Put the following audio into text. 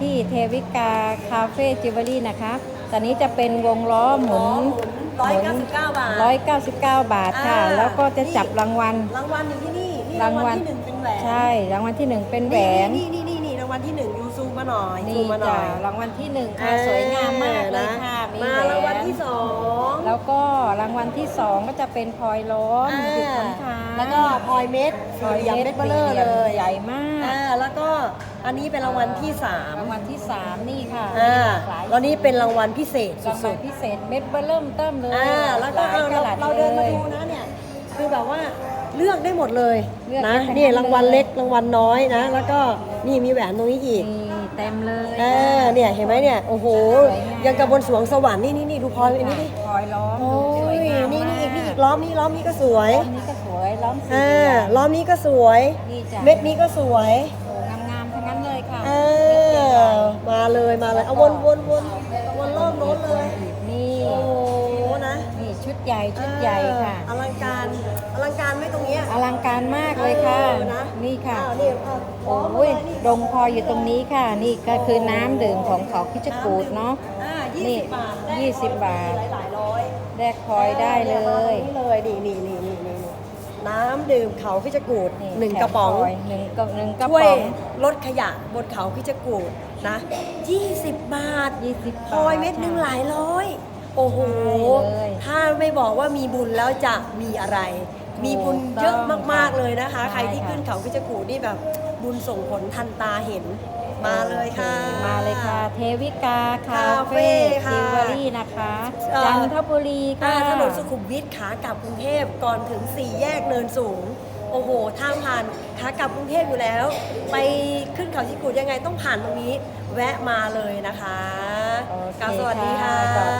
ที่เทวิกาคาเฟ่จิวเวลรี่นะคะตอนนี้จะเป็นวงล้อหมุนร้อยเก้าสิบเก้าบาท199บาทค่ะอ่าแล้วก็จะจับรางวัล รางวัลอยู่ที่นี่นี่รารางงวัวัลลที่หนึ่งเป็นแหวนใช่ รางวัลที่หนึ่งเป็นแหวน นี่นี่นี่นี่รางวัลที่หนึ่งยูซูมมาหน่อยซูนี่มมาหน่จ้ะอยรางวัลที่หนึ่งค่ะสวยงามมากเลยค่ะ มีมาแหวรางวัลนที่สองแล้วก็รางวัลที่สองก็จะเป็นพลอยล้อมอ่าติดขนท้ายแล้วก็พลอยเม็ดพลอยสี่เหลี่ยมเม็ดเบลเลอร์เลยใหญ่มาก อ่าแล้วก็อันนี้เป็นรางวัลที่สามรางวัลที่สามนี่ค่ะอ่ามีหลากหลายแล้วนี่เป็นรางวัลพิเศษรางวัสุลดพิเศษเม็ดเบอร์เริ่มเติมเลๆยอ่าแล้วก็หายเรากะลัดเราเดินมาลย ดูนะเนี่ยคือแบบว่าเลือกได้หมดเลยเลือกนะได้ทั้งนี่นั้นรางวัลเลย เล็กรางวัลน้อยนะ แล้วก็นี่มีแหวนตรงนี้อีก นี่เต็มเลยเออเนี่ยเห็นไหมเนี่ยโอ้โหสวยงามยังกับบนสวงสวรรค์นี่นี่นี่ดูพลอยอันนี้ดิพลอยล้อมโอ้สวยยงามนี่มากนี่อีกนี่อีกล้อมนี้ล้อมนี้ก็สวยล้อมนี้ก็สวยล้อมสีอ่าเหลี่ยมล้อมนี้ก็สวย นี่จ้ะเม็ดนี้ก็สวย เลยมาเลยเอาวนวนวนวนรอบโน้นเลย นี่โอ้โหนะนี่ชุดใหญ่ชุดใหญ่ค่ะเอออลังการอลังการไหมตรงเนี้ยอลังการมากเลยค่ะเออนะนี่ค่ะอ้าวนี่เอาพร้อมโอ้ยเลยนี่ดงพลอยอยู่ตรงนี้ค่ะ นี่ก็คือน้ำดื่มของเขาคิชกูดเนาะอ่านี่20บาทได้ยี่สิบบาทหลายๆร้อยแลกพลอยได้เลยนี่เลยนี่นี่นี่นี่ นี่นี่น้ำดื่มเขาพิจกูดนี่หนึ่งแถมกระป๋องพลยหนึ่งกระหนึ่งกระช่วยป๋องลดขยะบนเขาพิจกูดนะ 20 บาทยี่สิบพลอยเม็ดหนึ่งหลายร้อย โอ้โหใช่เลยถ้าไม่บอกว่ามีบุญแล้วจะมีอะไร มีบุญเยอะมากๆเลยนะคะใช่ใครที่ค่ะขึ้นเขาพิจกูดนี่แบบบุญส่งผลทันตาเห็น มาเลยค่ะ มาเลยค่ะ เทวิกาคาคาเฟ่เฟ่ค่ะจิวเวลรี่นะคะเอ่อ จันทบุรีอ่าค่ะ ถนนสุขุมวิทขากลับกรุงเทพก่อนถึง4แยกเนินสูง โอ้โห ทางผ่านขากลับกรุงเทพอยู่แล้ว ไปขึ้นเขาชิกูดยังไงต้องผ่านตรงนี้ แวะมาเลยนะคะโอเคกราบสวัสดีค่ะสวัสดี